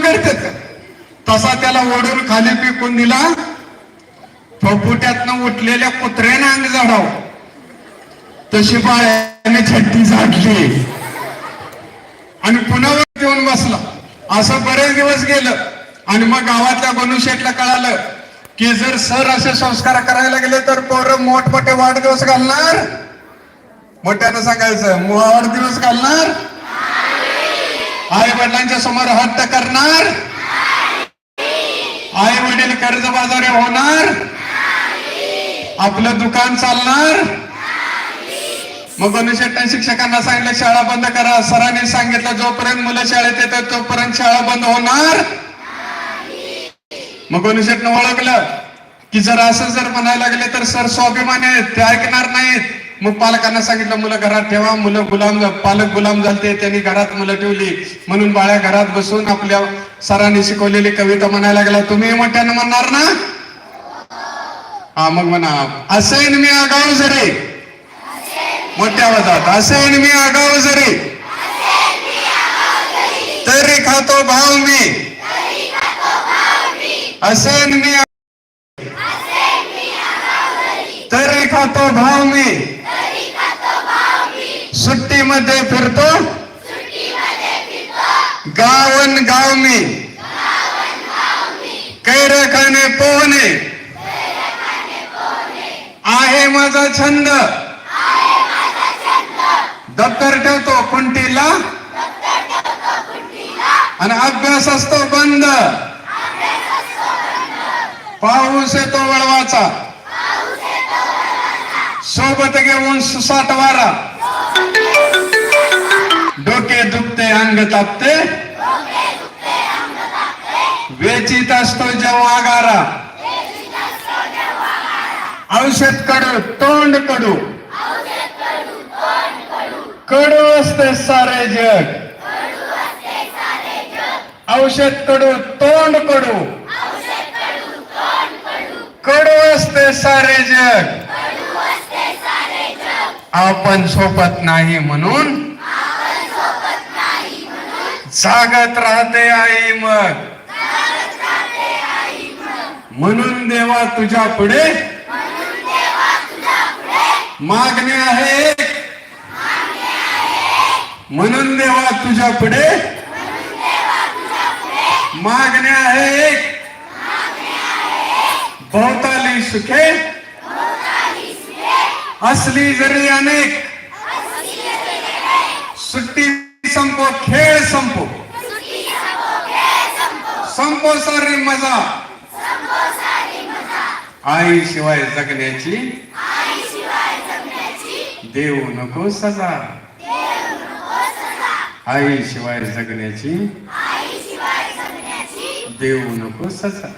करतात. तसा त्याला ओढून खाली पिकून दिला. फपुट्यातनं उठलेल्या कुत्र्याने अंग झाडाव तशी बाळ्याने छट्टी झाडली. आणि पुन्हा येऊन बसला. असं बरेच दिवस गेलं. आणि मग गावातल्या गणुशेटला कळालं की जर सर असे संस्कार करायला गेले तर पोरं मोठमोठे वाढदिवस घालणार. मोठ्यानं सांगायचं वाढदिवस घालणार. आई वडिलांच्या समोर हट्ट करणार? आई वडील कर्जबाजारी होणार? आपलं दुकान चालणार? मग गणेशेट्टा शिक्षकांना सांगितलं शाळा बंद करा. सरांनी सांगितलं जोपर्यंत मुलं शाळेत येतात तोपर्यंत शाळा बंद होणार. मग गणेशेटनं ओळखलं की जर असं जर म्हणायला लागले तर सर स्वाभिमानी आहेत ते ऐकणार नाहीत. मग पालकांना सांगितलं मुलं घरात ठेवा मुलं गुलाम पालक गुलाम झालते त्यांनी घरात मुलं ठेवली. म्हणून बाळ्या घरात बसून आपल्या सरांनी शिकवलेली कविता म्हणायला लागला तुम्ही मोठ्यानं म्हणणार ना? हा मग म्हणा. असेन मी आगाव जरी. मोठ्या आवाजात असेन मी आगाव जरी. तरी खातो भाव मी. असेन मी तरी खातो भाव मी. सुट्टीमध्ये फिरतो? गावन गाव मी कैरखाने पोहणे. आहे माझा छंद. दप्तर ठेवतो कुंटीला आणि अभ्यास असतो बंद. पाऊस येतो वळवाचा. सोबत घेऊन सुसाट वारा अंग तापते वेचित असतो जेव्हा आगारा औषध कडू तोंड कडू कडू असते सारे जग। औषध कडू तोंड कडू कडू असते सारे जग। आपण सोबत नाही म्हणून जागत राहते आई मग. म्हणून देवा तुझ्या पुढे. मागणी आहे. म्हणून देवा तुझ्या पुढे. मागणी आहे. भोवताली सुखे. असली जरी अनेक. सुट्टी संपो खेळ संपो. संपो सारी मजा. आई शिवाय जगण्याची देऊ नको सजा. आई शिवाय जगण्याची देऊ नको सजा.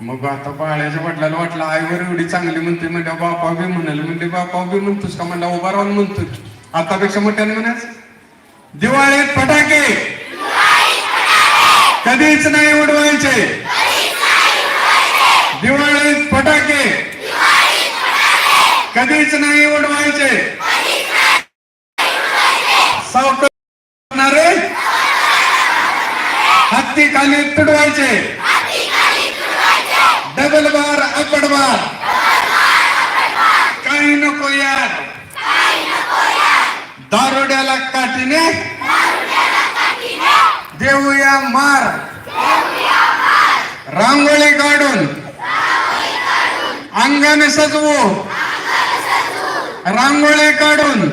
मग आता बाळ्याच्या वडिलाला वाटलं आईवर एवढी चांगली म्हणते म्हणजे बापा बी म्हणाल म्हणजे बापा बी म्हणतोस का? म्हणला उभा राहून म्हणतो आतापेक्षा मोठ्याने म्हणायच. दिवाळीत फटाके. कधीच नाही उडवायचे. दिवाळीत फटाके. कधीच नाही उडवायचे. सावकारणारे हत्ती खाली तुडवायचे. डबल बार अपड बार काही नको यार. दारोड्याला काठीने देऊया मार. रांगोळी काढून अंगण सजवू. रांगोळी काढून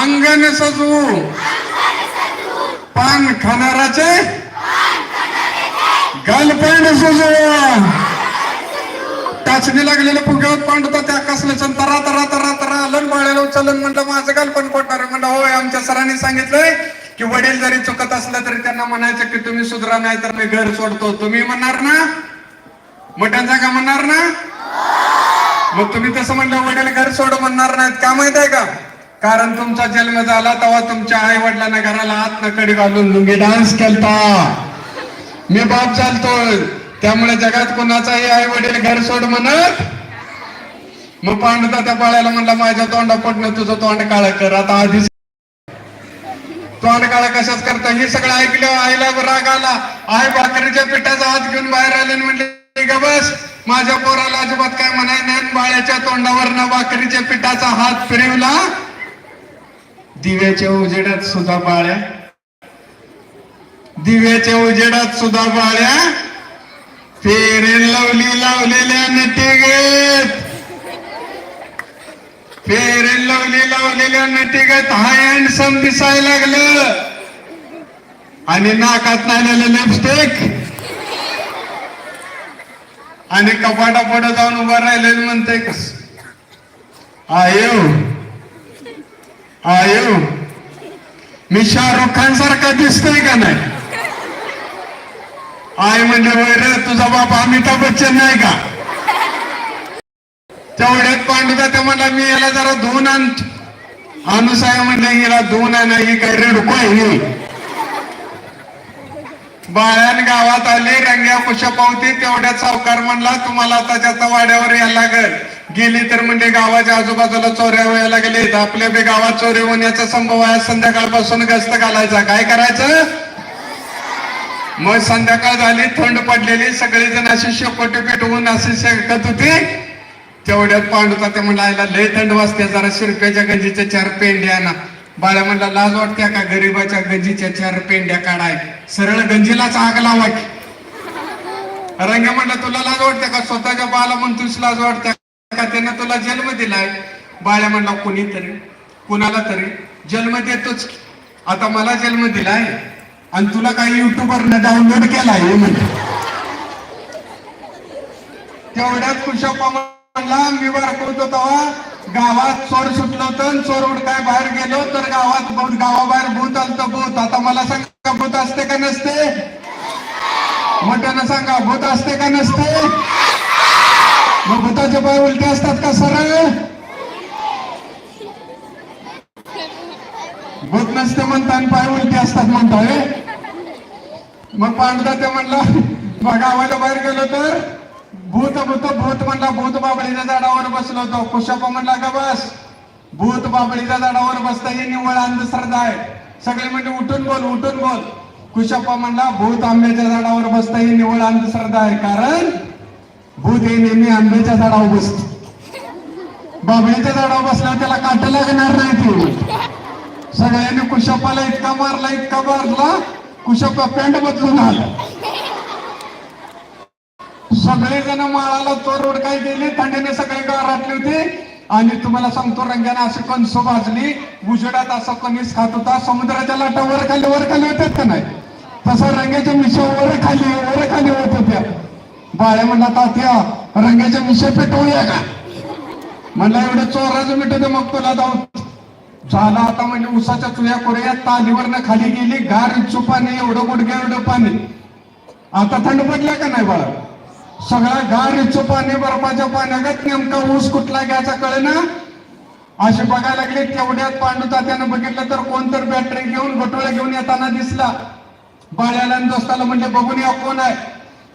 अंगण सजवू. पान खाणाराचे गर्लफ्रेंड सुजवा. वाचणी लागलेलं फुग्यावर पांडता त्या कसल्याचं तरा तरा तरा तरा आलं बाळाला उचलन म्हणलं माझं गालपण पण आहे. म्हणलं होय आमच्या सरांनी सांगितलंय की वडील जरी चुकत असलं तरी त्यांना म्हणायचं की तुम्ही सुधरा नाही तर मी घर सोडतो. तुम्ही म्हणणार ना? मोठ्यांचा का म्हणणार ना? मग तुम्ही तसं म्हणलं वडील घर सोड म्हणणार नाहीत. का माहीत आहे का? कारण तुमचा जन्म झाला तेव्हा तुमच्या आई वडिलांना घराला आत न कडी घालून लुंगी डान्स केलता. मी बाप चालतोय त्यामुळे जगात कोणाचाही आई वडील घर सोड म्हणत? मग पांडुता त्या बाळाला म्हणला माझ्या तोंडा पडणं तुझं तोंड काळ कर. आता आधीच तोंड काळा कशाच करता? हे सगळं ऐकलं आईला राग आला. आई भाकरीच्या पिठाचा हात घेऊन बाहेर आले म्हणले ग बस. माझ्या पोराला अजिबात काय म्हणाय नाही. बाळ्याच्या तोंडावर भाकरीच्या पिठाचा हात फिरवला. दिव्याच्या उजेडात सुद्धा बाळ्या. दिव्याच्या उजेडात सुद्धा बाळ्या. फेरेन लवली लावलेल्या नटीगत फेरेन लवली लावलेल्या नटीगत हाय हँडसम दिसायला लागलं. आणि नाकात नालेलं लिपस्टिक आणि कपाटा पुढे जाऊन उभं राहिलेलं म्हणते कस आयो. आयो. मी शाहरुख खान सारखा दिसतोय का नाही? आय म्हणजे वैर तुझा बाप अमिताभ बच्चन नाही का? तेवढ्यात पांडुदा ते म्हणला मी याला जरा धुवून आण. अनुसाय म्हणले हिला धुवून आणा ही काय रेडको आहे ही. बाळ्यान गावात आले रंग्या कुशा पावती तेवढ्यात सावकार म्हणला तुम्हाला आताच्या आता वाड्यावर यायला लागल गेली तर म्हणजे गावाच्या आजूबाजूला चोऱ्या व्हायला गेले आपल्या बी गावात चोरी होण्याचा संभव आहे संध्याकाळपासून गस्त घालायचा. काय करायचं? मग संध्याकाळ झाली थंड पडलेली सगळेजण अशी शेकोटी पेटवून असे शेकत होते. तेवढ्यात पांडुता ते म्हणला लय थंड वाजते जरा शिरप्याच्या गंजीच्या चार पेंड्या ना बाळ्या म्हणला लाज वाटत्या का गरीबाच्या गंजीच्या चार पेंड्या काढाय? सरळ गंजीलाच आग लावाय. की. रंग्या म्हणला तुला लाज वाटते का? स्वतःच्या बाला तुझी लाज वाटते का? त्यानं तुला जन्म दिलाय. बाळ्या म्हणला कोणीतरी कुणाला तरी जन्म देतोच आता मला जन्म दिलाय. आणि तुला काही युट्यूबवरनं डाउनलोड केला हे म्हणजे तेवढ्यात कुशप्पा म्हणला मी बारकवतो तेव्हा. गावात चोर सुटलं होतं आणि चोर उडकाय बाहेर गेलो तर गावात भूत गावाबाहेर भूत आलतं भूत. आता मला सांगा भूत असते का नसते? मोठ्यानं सांगा भूत असते का नसते? मग भूताचे पाय उलटे असतात का सरळ भूत नसते म्हणता आणि पाय उलटे असतात म्हणताय मग पांडुदा ते म्हणला मग गावाला बाहेर गेलो तर? भूत भूत भूत म्हणला भूत बाबळीच्या झाडावर बसलो होतो. कुशप्पा म्हणला का बस भूत बाबळीच्या झाडावर बसता ही निवळ अंधश्रद्धा आहे. सगळे म्हणजे उठून बोल उठून बोल. कुशप्पा म्हणला भूत आंब्याच्या झाडावर बसता ही निवळ अंधश्रद्धा आहे कारण भूत हे नेहमी आंब्याच्या झाडावर बसत. बाबळीच्या झाडावर बसल्यावर त्याला काट लागणार नाही ते. सगळ्यांनी कुशप्पाला इतका मारला इतका मारला कुशप्पा पॅन्ट बदलून आला. सगळे जण माळाला चोर काय गेले थंडीने सगळे गारातले होते. आणि तुम्हाला सांगतो रंग्याने अशी कणसो भाजली. उजेडात असा कणीस खात होता. समुद्राच्या लाटा वर खाली वर खाली होत्यात का नाही? तसं रंग्याच्या मिशा वर खाली वर खाली होत होत्या. बाळ्या म्हणला तात्या रंग्याच्या मिशा पेटवूया का? म्हणला एवढं चोराचं मिठवते मग तुला जाऊ झाला आता म्हणजे उसाच्या चुया कोऱ्या तालीवरनं खाली गेली गार इच्छू पाणी एवढं गुडघ्या एवढं पाणी. आता थंड पडल्या का नाही बाळा? सगळा गार इच्छू पाणी बर्फाच्या पाण्यागत नेमका ऊस कुठला घ्यायचा कळे ना असे बघायला लागले तेवढ्यात पांडू तात्यानं बघितलं तर कोणतर बॅटरी घेऊन गटोळ्या घेऊन येताना दिसला. बाळ्याला दोस्ताला म्हणजे बघून या कोण आहे?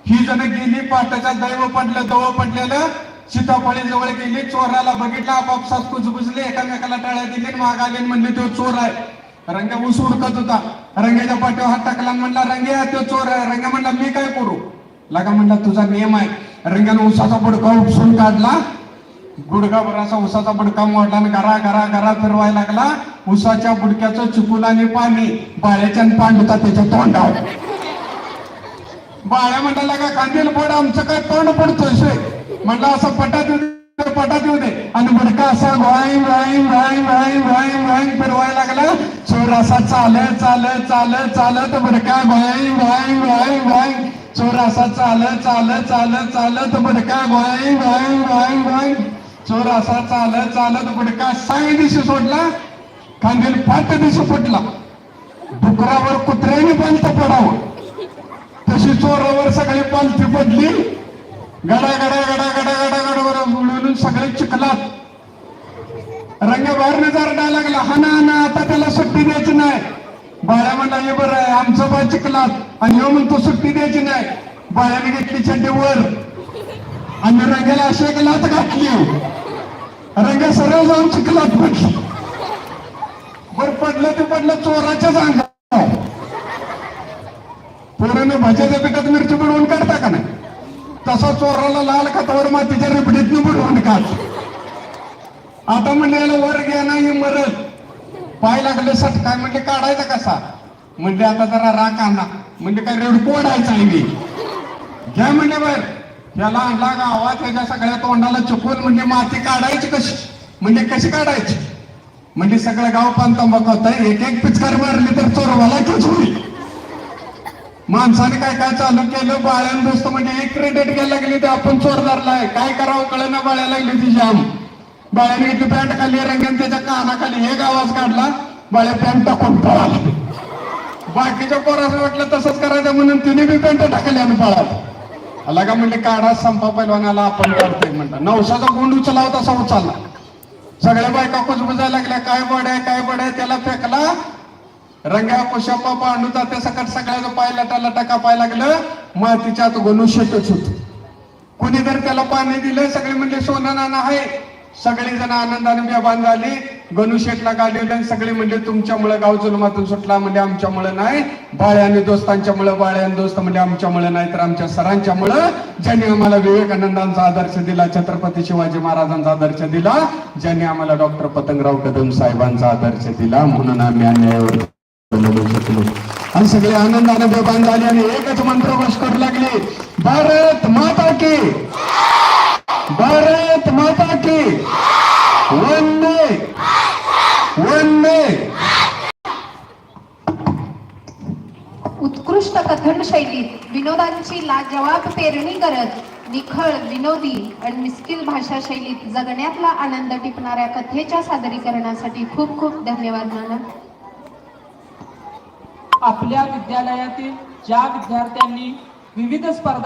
ही जण गेली पाटाच्या दैव पडलं दव पडलेलं. सीताफळी जवळ गेली चोराला बघितला आपापसात कुजबुजले एकामेकाला टाळ्या दिली माग आले म्हणले तो चोर आहे. रंग्या ऊस उडकत होता. रंग्याच्या पाठीवर हात टाकला म्हणला रंग्या तो चोर आहे. रंग्या म्हणला मी काय करू? लगा म्हणला तुझा नियम आहे. रंग्यानं उसाचा बुडका उपसून काढला. गुडघाभर असा उसाचा बुडका मोडला आणि घरा घरा घरा फिरवायला लागला. उसाच्या बुडक्याचं चिपूल आणि पाणी बाळ्याच्या आणि होता त्याच्या तोंडावर. बाळ्या म्हणाला का कांदेल बोड आमचं काय तोंड पडतोय म्हटलं असं पटात येऊ दे पटात येऊ दे. आणि बुडका असा वाईम वाईन वाईन वाईन वाईन वाईन फिरवायला लागला. चोर असा चालत चालत चालत चालत बुडका वाईम वाईन वाईन वाईन. चोर असा चालत चालत चालत चालत बुडका वाईम वाईन वाईन वाईन. चोर असा चालत चालत बुडका साई दिशी सोडला. खांदेल फाट दिशी फुटला. डुकरावर कुत्र्याने बंद पडावं. तशी चोरावर सगळी पालथी पडली. गडा गडा गडा गडा गडा गडा म्हणून सगळे चिखलात. रंग बाहेर नजार लागला. हा ना ना आता त्याला सुट्टी द्यायची नाही. बाळ्या म्हणला हे बरं आहे आमचं बाय चिखलात. आणि ह्यो म्हणतो सुट्टी द्यायची नाही. बाळ्याने घेतली चड्डी वर. आणि रंगाला अशी एक लात घातली. रंग सरळ जाऊन चिखलात पडली. बर पडलं ते पडलं चोराच्या अंगात पोरानं भाज्याच्या पिठात मिरची बुडवून काढता का नाही? तसा चोराला लाल खतावर मातीच्या रिपडीत बुडवून का आता म्हणले याला वर घ्या नाही मरत. पाय लागले सट काय म्हणजे काढायचा कसा? म्हणजे आता जरा राख आणा. म्हणजे काय रेड कोडायचा आहे मी. घ्या म्हणजे बर त्याला आणला गावात त्याच्या सगळ्या तोंडाला चुकून म्हणजे माती काढायची कशी? म्हणजे कशी काढायची? म्हणजे सगळं गाव पण तंबाखू होत एक एक पिचकार मारली तर चोरवाला तोच होईल. माणसाने काय काय चालू केलं? बाळ्यान दोस्त म्हणजे एक क्रेडिट घ्यायला लागली ते आपण चोर धरलाय काय करावं कळलं ना बाळ्या लागली ती जाम बाळ्याने घेतली पॅन्ट खाली रंगन त्याच्या कानाखाली एक आवाज काढला बाळ्या पॅन्ट टाकून पळाला. बाकीच्या पोराचं वाटलं तसंच करायचं म्हणून तिने बी पॅन्ट टाकली आणि पळाला. आला का म्हणजे काढा संपा पैलवानाला आपण काढतोय म्हणतात. नवसाचा गुंड उचलाव तसा उचलला सगळ्या बायका कुजबुजायला लागल्या. काय बड आहे काय बड आहे त्याला फेकला. रंग्या पशप्पा पांडूचा ते सकट सगळ्याचं पाय लटा लटा कापाय लागलं मातीच्या आत गणू शेतच होत. कुणी तर त्याला पाणी दिलं सगळे म्हणजे सोनं नाना आहे. सगळे जण आनंदाने बेबान झाली. गणू शेटला गाडीवलं सगळे म्हणजे तुमच्यामुळे गाव जुलमातून सुटला म्हणजे आमच्यामुळे नाही. बाळे आणि दोस्तांच्यामुळे बाळे आणि दोस्त म्हणजे आमच्यामुळे नाही तर आमच्या सरांच्यामुळे. ज्यांनी आम्हाला विवेकानंदांचा आदर्श दिला छत्रपती शिवाजी महाराजांचा आदर्श दिला ज्यांनी आम्हाला डॉक्टर पतंगराव कदम साहेबांचा आदर्श दिला म्हणून आम्ही अन्यायावर लढू शकलो आणि सगळे आनंदाने बेभान झाले आणि एकच मंत्र घोष करू लागले. भारत माता की. भारत माता की. वंदे. वंदे. उत्कृष्ट कथन शैलीत विनोदांची लाजवाब पेरणी करत निखळ विनोदी आणि मिस्किल भाषा शैलीत जगण्यातला आनंद टिपणाऱ्या कथेच्या सादरीकरणासाठी खूप खूप धन्यवाद नाना. आपल्या विद्यालयातील ज्या विद्यार्थ्यांनी विविध स्पर्धा